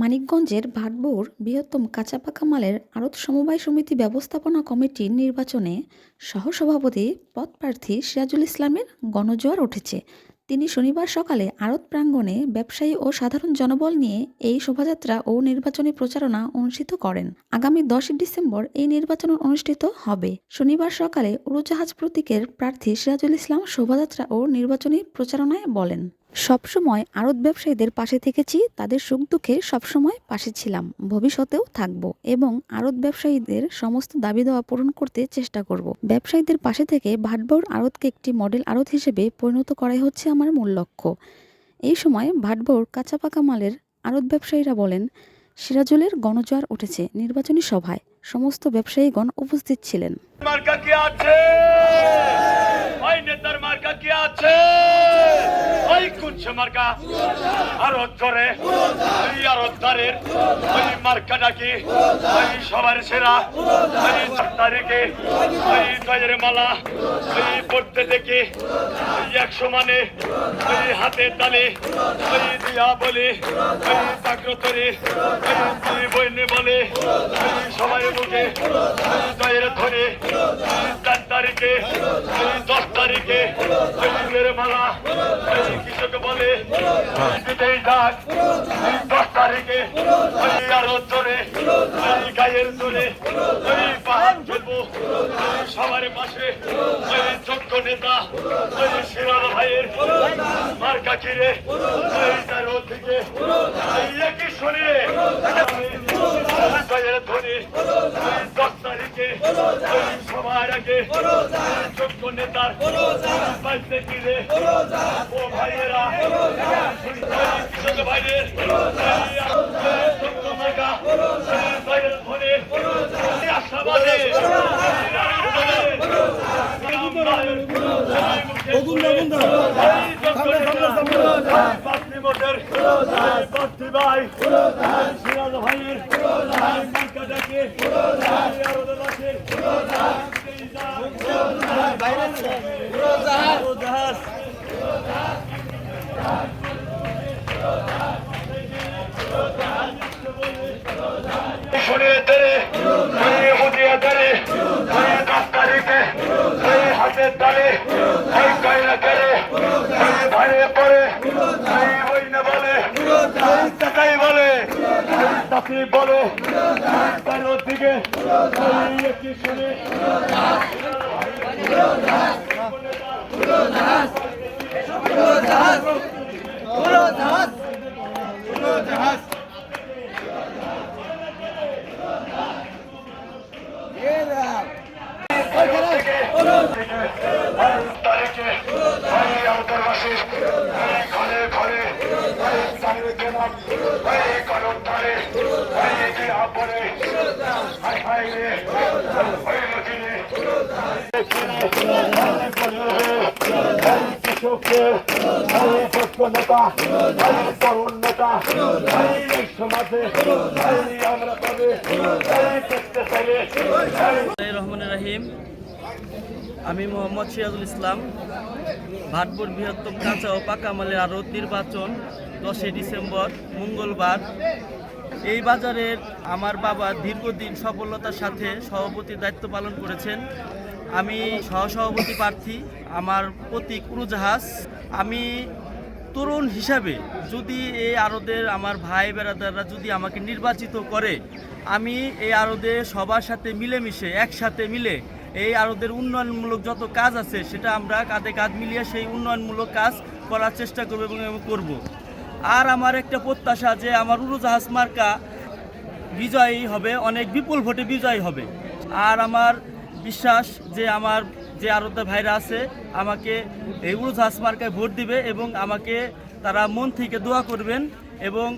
মানিকগঞ্জের ভাটবোর বৃহত্তম কাঁচাপাকা মালের আড়ত সমবায় সমিতি ব্যবস্থাপনা কমিটির নির্বাচনে সহসভাপতি পদপ্রার্থী সিরাজুল ইসলামের গণজোয়ার উঠেছে। তিনি শনিবার সকালে আড়ত প্রাঙ্গণে ব্যবসায়ী ও সাধারণ জনবল নিয়ে এই শোভাযাত্রা ও নির্বাচনী প্রচারণা অনুষ্ঠিত করেন। আগামী দশই ডিসেম্বর এই নির্বাচন অনুষ্ঠিত হবে। শনিবার সকালে উড়োজাহাজ প্রতীকের প্রার্থী সিরাজুল ইসলাম শোভাযাত্রা ও নির্বাচনী প্রচারণায় বলেন। সবসময় আড়ত ব্যবসায়ীদের পাশে থেকেছি, তাদের সুখ দুঃখে সবসময় পাশে ছিলাম, ভবিষ্যতেও থাকব এবং আড়ত ব্যবসায়ীদের সমস্ত দাবি দেওয়া পূরণ করতে চেষ্টা করব। ব্যবসায়ীদের পাশে থেকে ভাটবৌর আড়তকে একটি মডেল আড়ত হিসেবে পরিণত করাই হচ্ছে আমার মূল লক্ষ্য। এই সময় ভাটবৌর কাঁচাপাকা মালের আড়ত ব্যবসায়ীরা বলেন, সিরাজুলের গণজোয়ার উঠেছে, নির্বাচনী সভায় সমস্ত ব্যবসায়ীগণ উপস্থিত ছিলেন। ওই নেতার মার্কা কি আছে? ওই কুঞ্চ মার্কা। আরও ধরে ওই আরও ধারের ওই মার্কাটা কি? ওই সবার সেরা? ওই তারিখে ওই দয়ের মালা? ওই পড়তে দেখি? ওই একশো মানে? ওই হাতে তালে? ওই দিয়া বলে? ওই চাকরতরে ওই দুই বইনে বলে? ওই সবাই মুখে? ওই দয়ের ধরে? তারিখে দশ তারিখে মালা ওই কৃষক বলে ডাক। দশ তারিখে আরও জোরে গায়ের জোরে পাহাড় ওই সবার পাশে যোগ্য নেতা শিরাল ভাইয়ের মার্কা কিরে তার থেকে একই শুনে গায়ের ধরে দশ তারিখে সবার আগে যোগ্য নেতার পাইতে কিরে ও ভাইয়েরা ভাইয়ের। মার্কা ভাইয়ের ধরে আশাবাদে শুনিয়ে দেরে শুনিয়ে বুঝিয়ে দেরে শুনিয়ে দশ তারিখে শুনিয়ে হাতের তালে ওই কয়লা কেড়ে শুনিয়ে ভাইয়ে বলে টাকাই বলে তার দিকে শুনে তারিখে ভাই আমাদের বাসে ঘরে ঘরে চাকরি গেলাম ভাই কলম ধরে ভাই দিয়া পরে হাই হাই রে ভাই মজিনে চাইলে রহমান রাহিম। আমি মোহাম্মদ সিরাজুল ইসলাম, ভাটপুর বৃহত্তম কাঁচা ও পাকা মালের আড়ত নির্বাচন দশই ডিসেম্বর, মঙ্গলবার। এই বাজারের আমার বাবা দীর্ঘদিন সফলতার সাথে সভাপতির দায়িত্ব পালন করেছেন। আমি সহসভাপতি প্রার্থী, আমার প্রতীক উড়োজাহাজ। আমি তরুণ হিসাবে যদি এই আরদের আমার ভাই বেড়াদাররা যদি আমাকে নির্বাচিত করে, আমি এই আরদে সবার সাথে মিলেমিশে, একসাথে মিলে এই আরদের উন্নয়নমূলক যত কাজ আছে, সেটা আমরা কাঁধে কাঁধ মিলিয়ে সেই উন্নয়নমূলক কাজ করার চেষ্টা করব এবং করব। আর আমার একটা প্রত্যাশা যে আমার উড়োজাহাজ মার্কা বিজয়ী হবে, অনেক বিপুল ভোটে বিজয়ী হবে। আর আমার বিশ্বাস যে আমার যে আরোদ্দা ভাইরা আছে, আমাকে এই উড়োজাহাজ মার্কায় ভোট দিবে এবং আমাকে তারা মন থেকে দোয়া করবেন এবং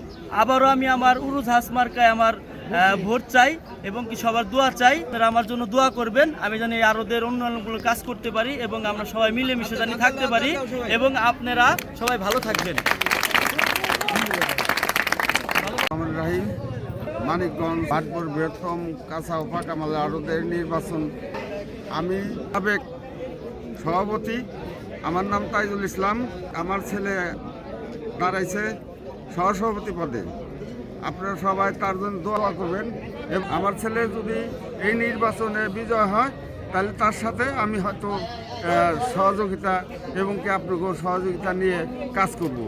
আবারও আমি আমার উড়োজাহাজ মার্কায় আমার ভোট চাই এবং কি সবার দোয়া চাই, তারা আমার জন্য দোয়া করবেন। আমি এই আরোদের উন্নয়নগুলো কাজ করতে পারি এবং আমরা সবাই মিলেমিশে জানি থাকতে পারি এবং আপনারা সবাই ভালো থাকবেন। রাহিম। মানিকগঞ্জ ভাটপুর বৃহত্তম কাঁচা ও পাকা মালের আড়তের নির্বাচন। আমি সাবেক সভাপতি, আমার নাম তাইজুল ইসলাম। আমার ছেলে দাঁড়াইছে সহসভাপতি পদে। আপনারা সবাই তার জন্য দোয়া করবেন। এবং আমার ছেলে যদি এই নির্বাচনে বিজয় হয়, তাহলে তার সাথে আমি হয়তো সহযোগিতা এবং কি আপনাকেও সহযোগিতা নিয়ে কাজ করব।